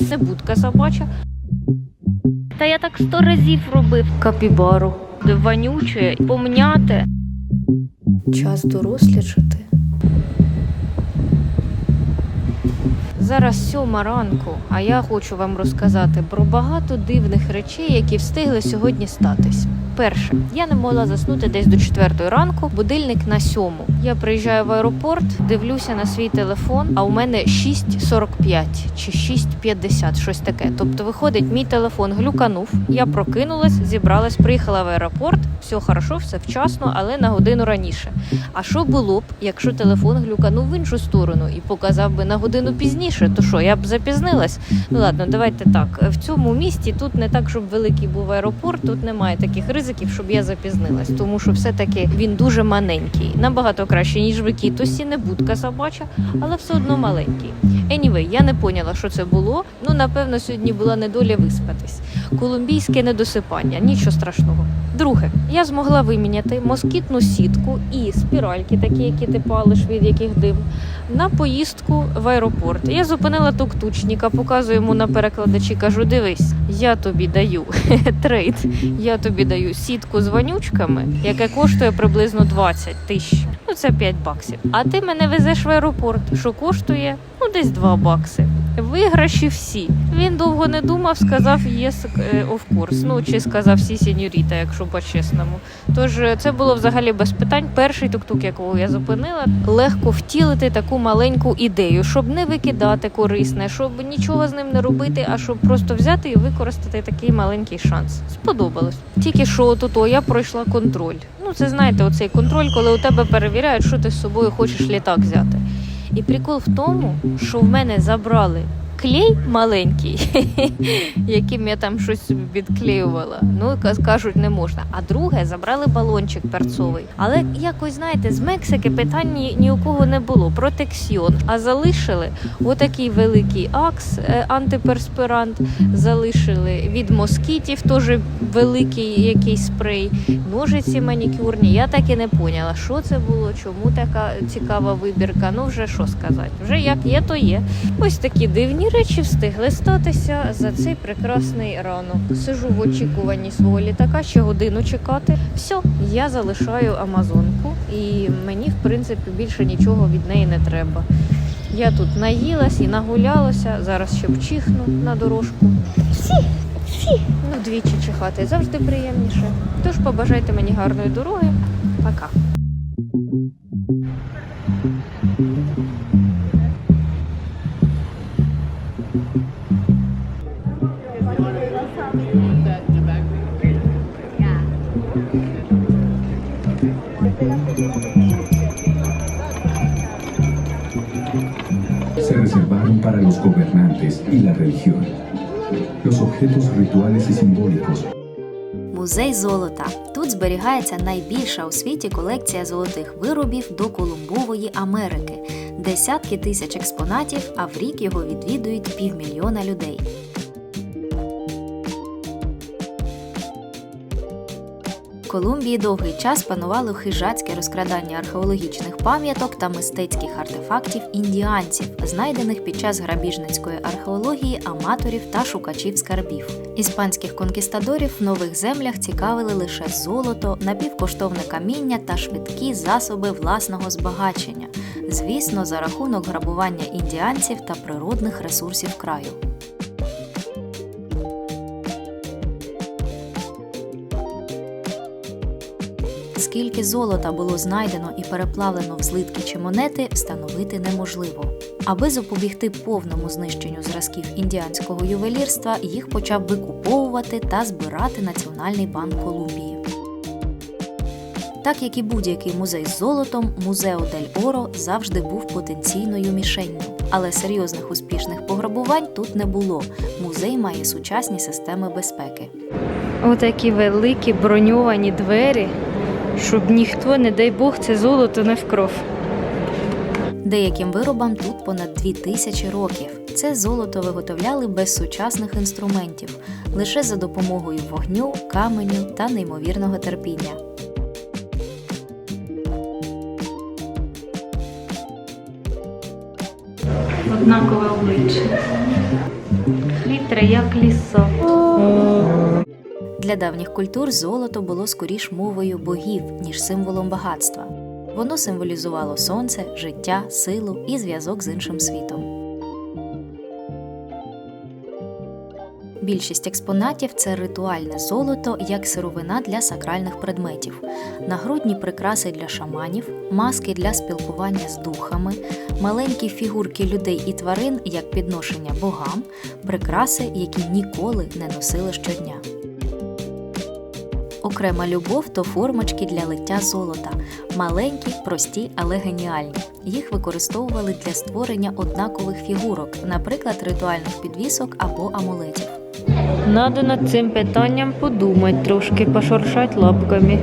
Не будка собача. Та я так сто разів робив капібару. Вонюче, помняте. Час дорослішати. Зараз сьома ранку, а я хочу вам розказати про багато дивних речей, які встигли сьогодні статись. Перше, я не могла заснути десь до четвертої ранку, будильник на сьому. Я приїжджаю в аеропорт, дивлюся на свій телефон, а у мене 6.45 чи 6.50, щось таке. Тобто, виходить, мій телефон глюканув. Я прокинулась, зібралась, приїхала в аеропорт. Все хорошо, все вчасно, але на годину раніше. А що було б, якщо телефон глюканув в іншу сторону і показав би на годину пізніше, то що я б запізнилась? Ну ладно, давайте так. В цьому місті тут не так, щоб великий був аеропорт, тут немає таких ризиків, щоб я запізнилась, тому що все-таки він дуже маленький. Набагато краще, ніж в Кітосі, не будка собача, але все одно маленький. Anyway, я не поняла, що це було. Ну, напевно, сьогодні була недоля виспатись. Колумбійське недосипання, нічого страшного. Друге, я змогла виміняти москітну сітку і спіральки, такі, які ти палиш, від яких дим, на поїздку в аеропорт. Я зупинила тук-тучника, показую йому на перекладачі, кажу: дивись, я тобі даю трейд, я тобі даю сітку з вонючками, яка коштує приблизно 20 тисяч. Це 5 баксів. А ти мене везеш в аеропорт, що коштує ну десь 2 бакси. Виграші всі. Він довго не думав, сказав yes, е, of course. Ну чи сказав сі сеньоріта, якщо по-чесному. Тож е, це було взагалі без питань. Перший тук-тук, якого я зупинила, легко втілити таку маленьку ідею, щоб не викидати корисне, щоб нічого з ним не робити, а щоб просто взяти і використати такий маленький шанс. Сподобалось. Тільки що тут я пройшла контроль. Ну, це знаєте, оцей контроль, коли у тебе перевіряють, що ти з собою хочеш літак взяти. І прикол в тому, що в мене забрали клей маленький, яким я там щось відклеювала. Ну, ка- кажуть, не можна. А друге забрали балончик перцовий. Але якось, знаєте, з Мексики питань ні, ні у кого не було. Протекціон. А залишили отакий великий акс, е, антиперспирант, залишили від москітів, теж великий якийсь спрей, ножиці манікюрні. Я так і не поняла, що це було, чому така цікава вибірка. Ну, вже що сказати. Вже як є, то є. Ось такі дивні речі встигли статися за цей прекрасний ранок. Сижу в очікуванні свого літака, ще годину чекати. Все, я залишаю Амазонку, і мені, в принципі, більше нічого від неї не треба. Я тут наїлась і нагулялася. Зараз ще вчихну на дорожку. Ну, двічі чихати завжди приємніше. Тож побажайте мені гарної дороги. Пока. Los objetos і y Музей золота. Тут зберігається найбільша у світі колекція золотих виробів до Колумбової Америки. Десятки тисяч експонатів, а в рік його відвідують півмільйона людей. Колумбії довгий час панувало хижацьке розкрадання археологічних пам'яток та мистецьких артефактів індіанців, знайдених під час грабіжницької археології аматорів та шукачів скарбів. Іспанських конкістадорів в нових землях цікавили лише золото, напівкоштовне каміння та швидкі засоби власного збагачення, звісно, за рахунок грабування індіанців та природних ресурсів краю. Скільки золота було знайдено і переплавлено в злитки чи монети, встановити неможливо. Аби запобігти повному знищенню зразків індіанського ювелірства, їх почав викуповувати та збирати Національний банк Колумбії. Так як і будь-який музей з золотом, музео Дель Оро завжди був потенційною мішенню. Але серйозних успішних пограбувань тут не було. Музей має сучасні системи безпеки. Отакі великі броньовані двері, щоб ніхто, не дай Бог, це золото не вкров. Деяким виробам тут понад дві тисячі років. Це золото виготовляли без сучасних інструментів, лише за допомогою вогню, каменю та неймовірного терпіння. Однакове обличчя. повітря, як ліса. Для давніх культур золото було скоріш мовою богів, ніж символом багатства. Воно символізувало сонце, життя, силу і зв'язок з іншим світом. Більшість експонатів це ритуальне золото як сировина для сакральних предметів, нагрудні прикраси для шаманів, маски для спілкування з духами, маленькі фігурки людей і тварин як підношення богам, прикраси, які ніколи не носили щодня. Окрема любов то формочки для лиття золота, маленькі, прості, але геніальні. Їх використовували для створення однакових фігурок, наприклад, ритуальних підвісок або амулетів. Надо над цим питанням подумати трошки, пошуршать лапками.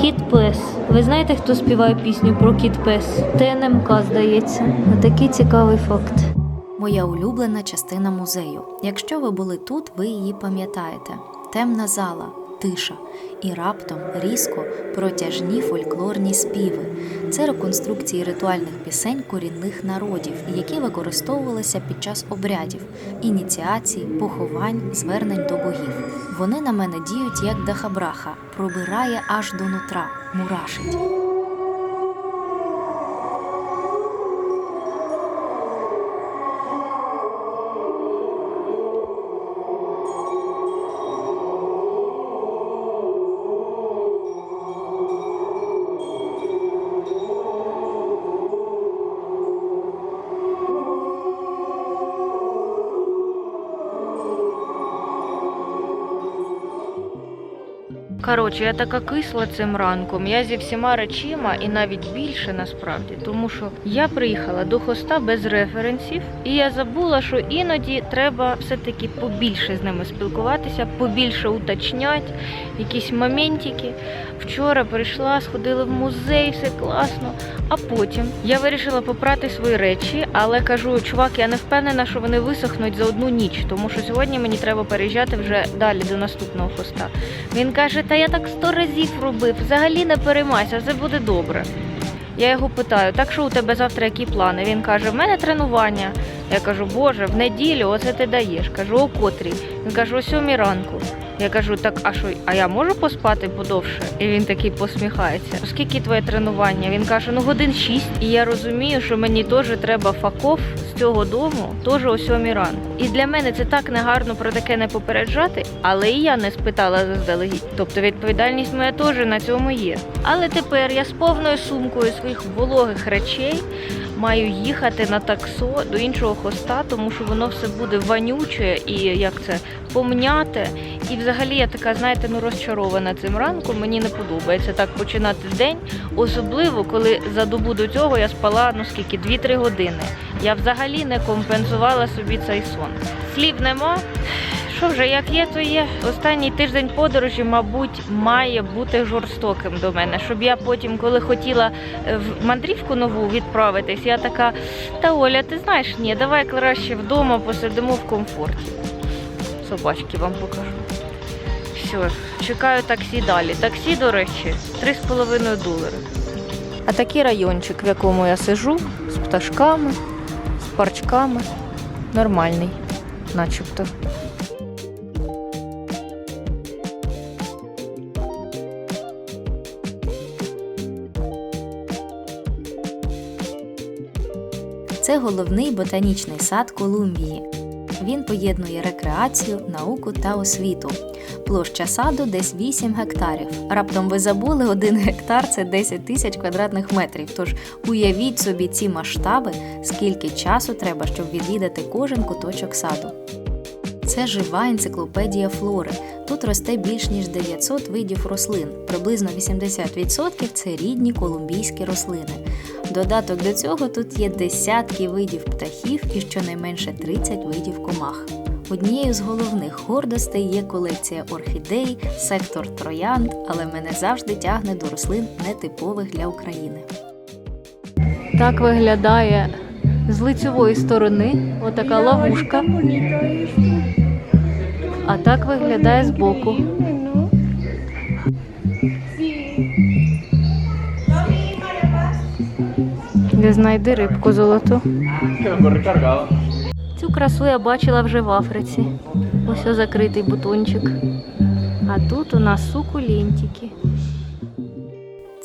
Кіт Пес. Ви знаєте, хто співає пісню про Кіт Пес? ТНМК, здається. Отакий цікавий факт. Моя улюблена частина музею. Якщо ви були тут, ви її пам'ятаєте. Темна зала, тиша і раптом різко протяжні фольклорні співи. Це реконструкції ритуальних пісень корінних народів, які використовувалися під час обрядів, ініціацій, поховань, звернень до богів. Вони на мене діють як дахабраха, пробирає аж до нутра, мурашить. Коротше, я така кисла цим ранком. Я зі всіма речима і навіть більше насправді, тому що я приїхала до хоста без референсів, і я забула, що іноді треба все-таки побільше з ними спілкуватися, побільше уточняти, якісь моментики. Вчора прийшла, сходила в музей, все класно. А потім я вирішила попрати свої речі, але кажу, чувак, я не впевнена, що вони висохнуть за одну ніч, тому що сьогодні мені треба переїжджати вже далі до наступного хоста. Він каже: Та я так сто разів робив, взагалі не переймайся, все буде добре. Я його питаю, так що у тебе завтра які плани? Він каже: в мене тренування. Я кажу, Боже, в неділю оце ти даєш. Кажу, о котрій? Він каже, о сьомій ранку. Я кажу, так а що, а я можу поспати подовше? І він такий посміхається. Скільки твоє тренування? Він каже, ну годин шість. І я розумію, що мені теж треба факов з цього дому, теж о сьомій ранку. І для мене це так негарно про таке не попереджати, але і я не спитала заздалегідь. Тобто відповідальність моя теж на цьому є. Але тепер я з повною сумкою своїх вологих речей маю їхати на таксо до іншого хоста, тому що воно все буде вонюче і як це помняте. І взагалі я така, знаєте, ну розчарована цим ранком. Мені не подобається так починати день, особливо коли за добу до цього я спала ну скільки 2-3 години. Я взагалі не компенсувала собі цей сон. Слів нема. Що вже як є, то є. Останній тиждень подорожі, мабуть, має бути жорстоким до мене, щоб я потім, коли хотіла е, в мандрівку нову відправитись, я така, та Оля, ти знаєш, ні, давай краще вдома посидимо в комфорті. Собачки вам покажу. Все, чекаю таксі далі. Таксі, до речі, 3,5 долари. А такий райончик, в якому я сижу, з пташками, з парчками, нормальний, начебто. Це головний ботанічний сад Колумбії. Він поєднує рекреацію, науку та освіту. Площа саду десь 8 гектарів. Раптом ви забули, один гектар це 10 тисяч квадратних метрів. Тож уявіть собі ці масштаби, скільки часу треба, щоб відвідати кожен куточок саду. Це жива енциклопедія флори. Тут росте більш ніж 900 видів рослин. Приблизно 80% це рідні колумбійські рослини. Додаток до цього тут є десятки видів птахів і щонайменше 30 видів комах. Однією з головних гордостей є колекція орхідей, сектор троянд, але мене завжди тягне до рослин нетипових для України. Так виглядає з лицевої сторони отака ловушка. А так виглядає збоку. Де знайди рибку золоту. Цю красу я бачила вже в Африці. Ось закритий бутончик. А тут у нас сукулентики.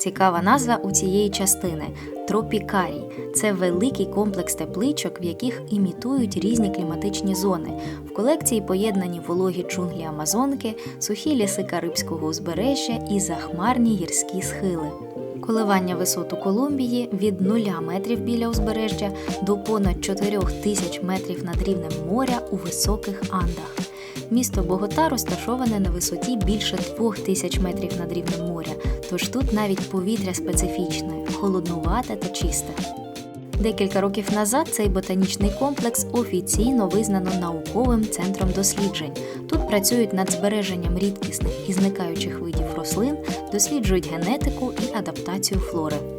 Цікава назва у цієї частини тропікарій. Це великий комплекс тепличок, в яких імітують різні кліматичні зони. В колекції поєднані вологі джунглі Амазонки, сухі ліси Карибського узбережжя і захмарні гірські схили. Коливання висот у Колумбії від 0 метрів біля узбережжя до понад 4 тисяч метрів над рівнем моря у високих Андах. Місто Богота розташоване на висоті більше 2 тисяч метрів над рівнем моря, тож тут навіть повітря специфічне, холоднувате та чисте. Декілька років назад цей ботанічний комплекс офіційно визнано науковим центром досліджень. Тут працюють над збереженням рідкісних і зникаючих видів рослин, досліджують генетику і адаптацію флори.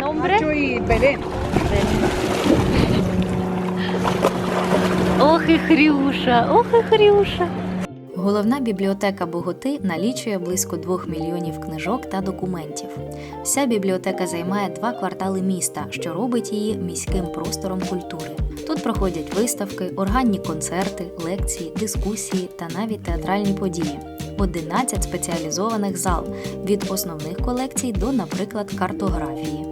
Номбре? Nacho y Belén. Ох і Хрюша, ох і Хрюша. Головна бібліотека Боготи налічує близько 2 мільйонів книжок та документів. Вся бібліотека займає два квартали міста, що робить її міським простором культури. Тут проходять виставки, органні концерти, лекції, дискусії та навіть театральні події. 11 спеціалізованих зал від основних колекцій до, наприклад, картографії.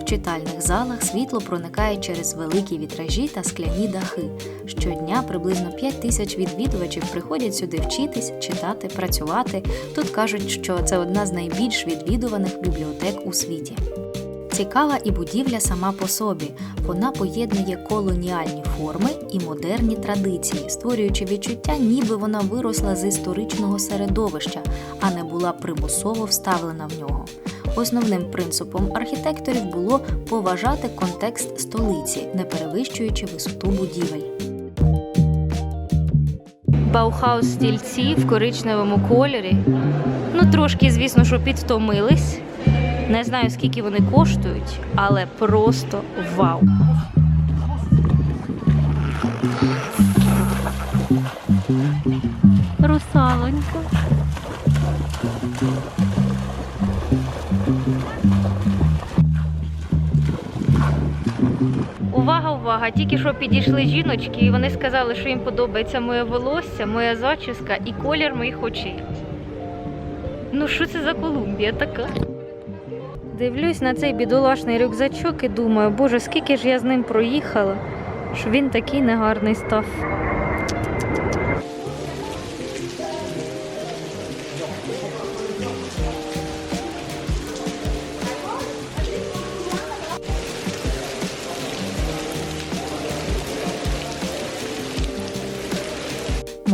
В читальних залах світло проникає через великі вітражі та скляні дахи. Щодня приблизно 5 тисяч відвідувачів приходять сюди вчитись, читати, працювати. Тут кажуть, що це одна з найбільш відвідуваних бібліотек у світі. Цікава і будівля сама по собі. Вона поєднує колоніальні форми і модерні традиції, створюючи відчуття, ніби вона виросла з історичного середовища, а не була примусово вставлена в нього. Основним принципом архітекторів було поважати контекст столиці, не перевищуючи висоту будівель. Баухаус стільці в коричневому кольорі. Ну, трошки, звісно, що підвтомились. Не знаю, скільки вони коштують, але просто вау. Русалонька. Увага, увага! Тільки що підійшли жіночки, і вони сказали, що їм подобається моє волосся, моя зачіска і колір моїх очей. Ну, що це за Колумбія така? Дивлюсь на цей бідолашний рюкзачок і думаю, боже, скільки ж я з ним проїхала, що він такий негарний став.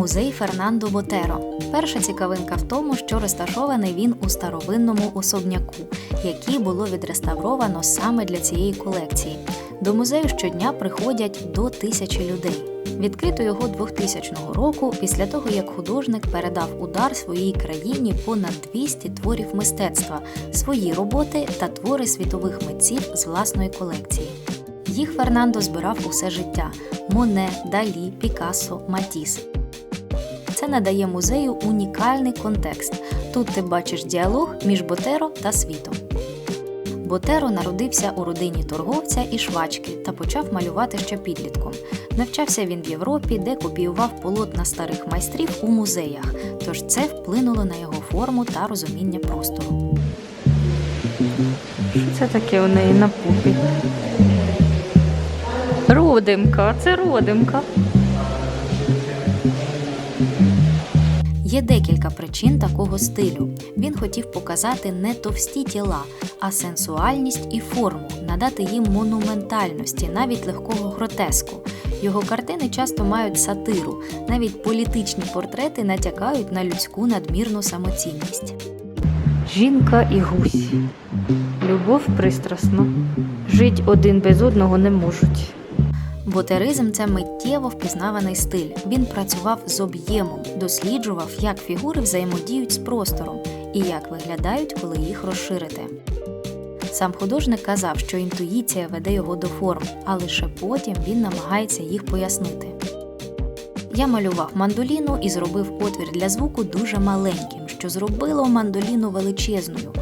Музей Фернандо Ботеро. Перша цікавинка в тому, що розташований він у старовинному особняку, який було відреставровано саме для цієї колекції. До музею щодня приходять до тисячі людей. Відкрито його 2000 року після того, як художник передав удар своїй країні понад 200 творів мистецтва, свої роботи та твори світових митців з власної колекції. Їх Фернандо збирав усе життя: Моне, Далі, Пікассо, Матіс. Це надає музею унікальний контекст. Тут ти бачиш діалог між Ботеро та світом. Ботеро народився у родині торговця і швачки та почав малювати ще підлітком. Навчався він в Європі, де копіював полотна старих майстрів у музеях, тож це вплинуло на його форму та розуміння простору. Це таке у неї на пупі. Родимка, це родимка. Є декілька причин такого стилю. Він хотів показати не товсті тіла, а сенсуальність і форму, надати їм монументальності, навіть легкого гротеску. Його картини часто мають сатиру, навіть політичні портрети натякають на людську надмірну самоцінність. Жінка і гусь. Любов пристрасна. Жить один без одного не можуть. Ботеризм це миттєво впізнаваний стиль. Він працював з об'ємом, досліджував, як фігури взаємодіють з простором і як виглядають, коли їх розширити. Сам художник казав, що інтуїція веде його до форм, а лише потім він намагається їх пояснити. Я малював мандоліну і зробив отвір для звуку дуже маленьким, що зробило мандоліну величезною.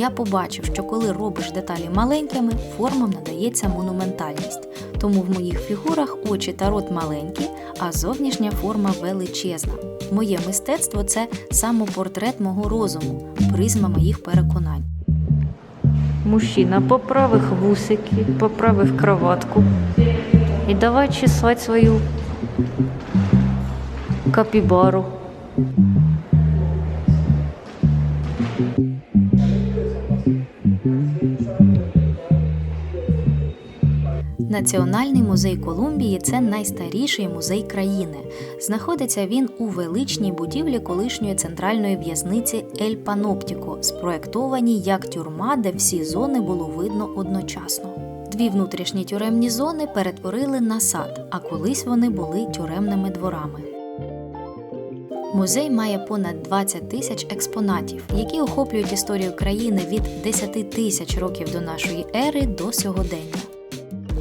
Я побачив, що коли робиш деталі маленькими, формам надається монументальність. Тому в моїх фігурах очі та рот маленькі, а зовнішня форма величезна. Моє мистецтво це самопортрет мого розуму, призма моїх переконань. Мужчина поправив вусики, поправив кроватку. І давай чесать свою капібару. Національний музей Колумбії це найстаріший музей країни. Знаходиться він у величній будівлі колишньої центральної в'язниці Ель Паноптіко, спроектованій як тюрма, де всі зони було видно одночасно. Дві внутрішні тюремні зони перетворили на сад, а колись вони були тюремними дворами. Музей має понад 20 тисяч експонатів, які охоплюють історію країни від 10 тисяч років до нашої ери до сьогодення.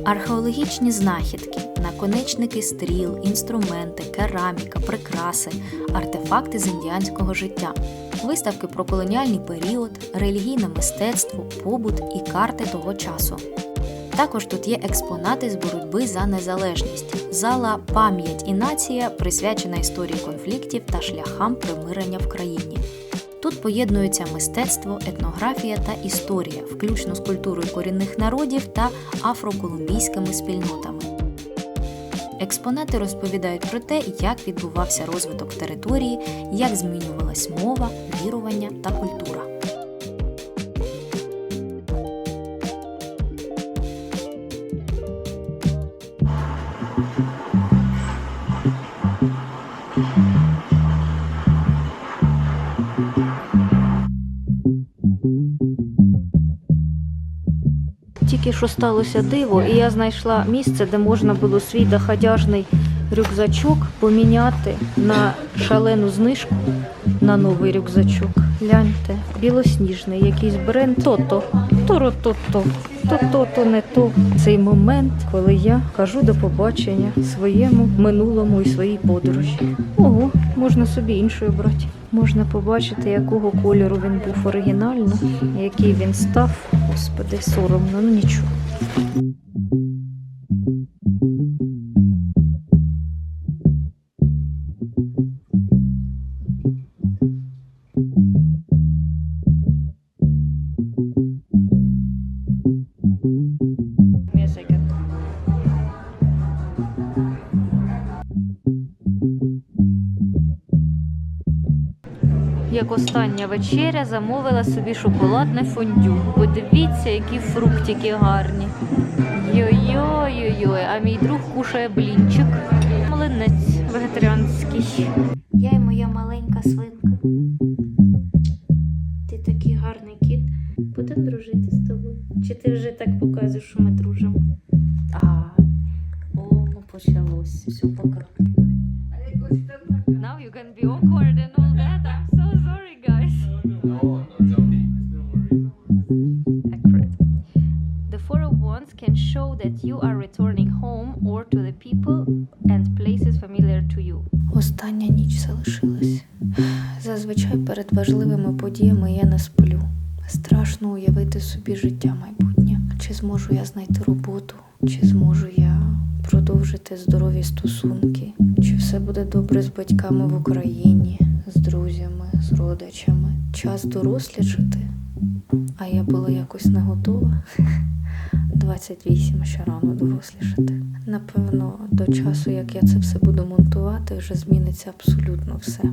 Археологічні знахідки, наконечники стріл, інструменти, кераміка, прикраси, артефакти з індіанського життя, виставки про колоніальний період, релігійне мистецтво, побут і карти того часу. Також тут є експонати з боротьби за незалежність, зала Пам'ять і нація присвячена історії конфліктів та шляхам примирення в країні. Тут поєднуються мистецтво, етнографія та історія, включно з культурою корінних народів та афроколумбійськими спільнотами. Експонати розповідають про те, як відбувався розвиток території, як змінювалась мова, вірування та культура. Що сталося диво, і я знайшла місце, де можна було свій доходяжний рюкзачок поміняти на шалену знижку на новий рюкзачок. Гляньте, білосніжний якийсь бренд. То-то, то-ро-то-то, то-то-то не то. Цей момент, коли я кажу до побачення своєму минулому і своїй подорожі. Ого, можна собі інший обрати. Можна побачити, якого кольору він був оригінально, який він став. Господи, соромно, ну нічого. Як остання вечеря замовила собі шоколадне фондю. Подивіться, які фруктики гарні. Йой-йой-йой, а мій друг кушає блінчик. Млинець вегетаріанський. Я і моя маленька свинка. Ти такий гарний кіт. Будемо дружити з тобою. Чи ти вже так показуєш, що ми that you are returning home or to the people and places familiar to you. Остання ніч залишилась. Зазвичай перед важливими подіями я не сплю. Страшно уявити собі життя майбутнє. Чи зможу я знайти роботу, чи зможу я продовжити здорові стосунки, чи все буде добре з батьками в Україні, з друзями, з родичами. Час дорослішати, а я була якось не готова. 28 ще рано дорослішати. Напевно, до часу, як я це все буду монтувати, вже зміниться абсолютно все.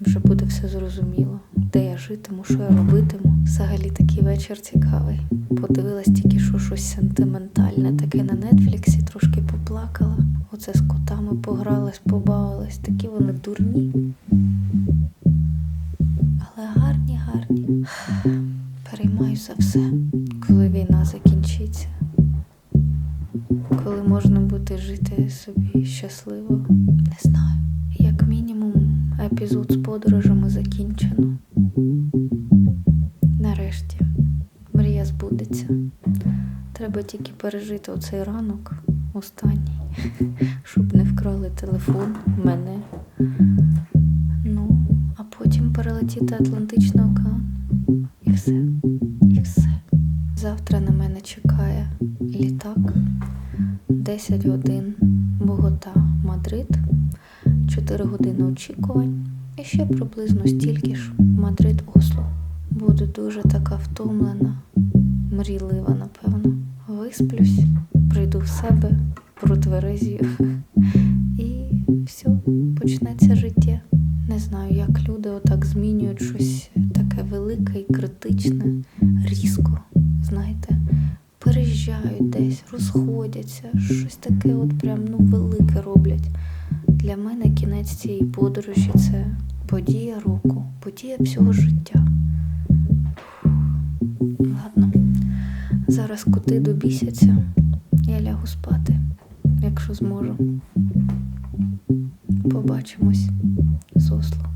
Вже буде все зрозуміло, де я житиму, що я робитиму. Взагалі такий вечір цікавий. Подивилась тільки що щось сентиментальне, таке на нетфліксі, трошки поплакала. Оце з котами погралась, побавилась, такі вони дурні. Але гарні, гарні. Переймаю за все, жити собі щасливо, не знаю. Як мінімум, епізод з подорожами закінчено. Нарешті, мрія збудеться. Треба тільки пережити оцей ранок, останній, щоб не вкрали телефон, мене. Ну, а потім перелетіти Атлантичний океан. І все. І все. Завтра на мене чекає літак. 10 годин Богота, Мадрид, 4 години очікувань і ще приблизно стільки ж Мадрид Осло. Буду дуже така втомлена, мрійлива, напевно. Висплюсь, прийду в себе, протверезію. І все, почнеться життя. Не знаю, як люди отак змінюють щось таке велике і критичне, різко, переїжджають розходяться, щось таке от прям ну велике роблять. Для мене кінець цієї подорожі це подія року, подія всього життя. Ладно, зараз коти добісяться, я лягу спати, якщо зможу. Побачимось з Осло.